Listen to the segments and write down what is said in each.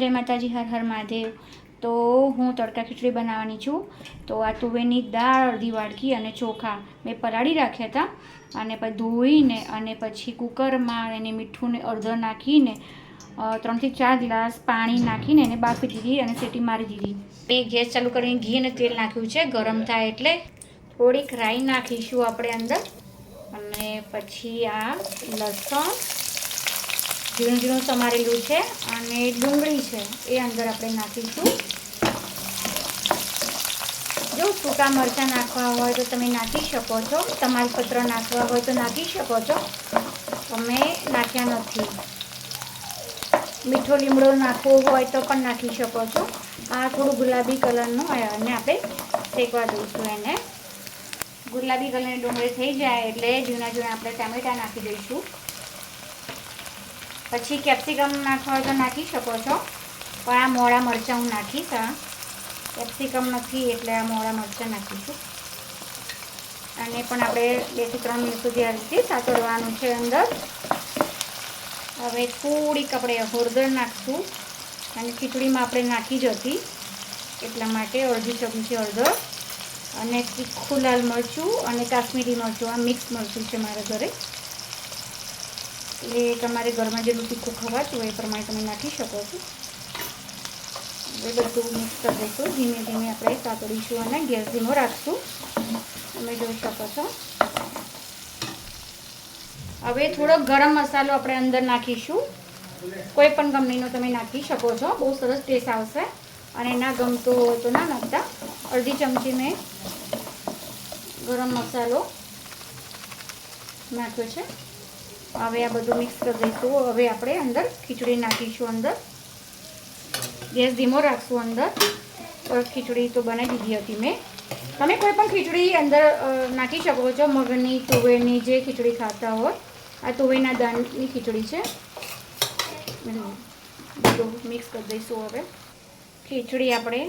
જય માતાજી, હર હર મહાદેવ. તો હું તડકા ખીચડી બનાવવાની છું. તો આ તુવેરની દાળ, અડધી વાડકી અને ચોખા મેં પલાળી રાખ્યા હતા. અને પછી ધોઈને અને પછી કુકરમાં એને મીઠુંને અડધો નાખીને ત્રણથી ચાર ગ્લાસ પાણી નાખીને એને બાફી દીધી અને સીટી મારી દીધી. મેં ગેસ ચાલુ કરીને ઘી અને તેલ નાખ્યું છે, ગરમ થાય એટલે થોડીક રાઈ નાખીશું આપણે અંદર. અને પછી આ લસણ ઝીણું ઝીણું સમારેલું છે અને ડુંગળી છે, એ અંદર આપણે નાખીશું. જો સૂકા મરચાં નાખવા હોય તો તમે નાખી શકો છો. તમાલપત્ર નાખવા હોય તો નાખી શકો છો. અમે નાખ્યા નથી. મીઠો લીમડો નાખવો હોય તો પણ નાખી શકો છો. આ થોડું ગુલાબી કલરનું અને આપણે શેકવા દઈશું એને. ગુલાબી કલરની ડુંગળી થઈ જાય એટલે જૂના જૂના આપણે ટામેટાં નાખી દઈશું. પછી કેપ્સિકમ નાખવા હોય તો નાખી શકો છો, પણ આ મોળા મરચાં હું નાખીશ, હા. કેપ્સિકમ નથી એટલે આ મોળા મરચાં નાખીશું. અને પણ આપણે બેથી ત્રણ મિનિટ સુધી આ રીતે સાચવવાનું છે અંદર. હવે થોડીક આપણે હળદર નાખશું, અને ખીચડીમાં આપણે નાખી જ હતી, એટલા માટે અડધી ચમચી હળદર, અને તીખું લાલ મરચું, અને કાશ્મીરી મરચું, આ મિક્સ મરચું છે મારા ઘરે. એટલે તમારે ઘરમાં જેટલું તીખું ખવાતું હોય એ પ્રમાણે તમે નાખી શકો છો. હવે બધું મિક્સ કરી દઈશું ધીમે ધીમે આપણે સાતળીશું અને ગેસ ધીમો રાખશું. તમે જોઈ શકો છો. હવે થોડો ગરમ મસાલો આપણે અંદર નાખીશું. કોઈ પણ કંપનીનો તમે નાખી શકો છો. બહુ સરસ ટેસ્ટ આવશે. અને ના ગમતો હોય તો ના નાખતા. અડધી ચમચી મેં ગરમ મસાલો નાખ્યો છે. હવે આ બધું મિક્સ કરી દઈશું. હવે આપણે અંદર ખીચડી નાખીશું અંદર. ગેસ ધીમો રાખશું અંદર. ખીચડી તો બનાવી દીધી હતી મેં. તમે કોઈ પણ ખીચડી અંદર નાખી શકો છો. મગની, તુવેરની જે ખીચડી ખાતા હોય. આ તુવેરના દાનની ખીચડી છે. બધું મિક્સ કરી દઈશું હવે. ખીચડી આપણે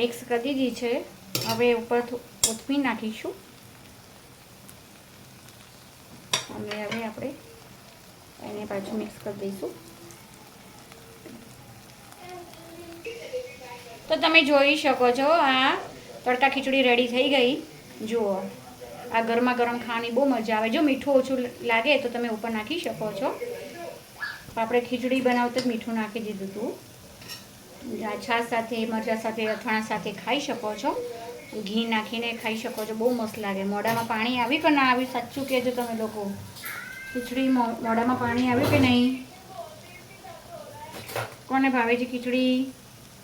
મિક્સ કરી દીધી છે. હવે ઉપર કોથમીર નાખીશું. અને હવે આપણે એને પાછું મિક્સ કરી દઈશું. તો તમે જોઈ શકો છો, આ તડકા ખીચડી રેડી થઈ ગઈ. જુઓ, આ ગરમા ગરમ ખાવાની બહુ મજા આવે. જો મીઠું ઓછું લાગે તો તમે ઉપર નાખી શકો છો. આપણે ખીચડી બનાવતા જ મીઠું નાખી દીધું હતું છાશ સાથે, મરચા સાથે, અથાણા સાથે ખાઈ શકો છો. ઘી નાખીને ખાઈ શકો છો. બહુ મસ્ત લાગે. મોઢામાં પાણી આવ્યું કે ના આવ્યું સાચું કહેજો તમે લોકો. ખીચડી મોઢામાં પાણી આવ્યું કે નહીં? કોને ભાવે છે ખીચડી?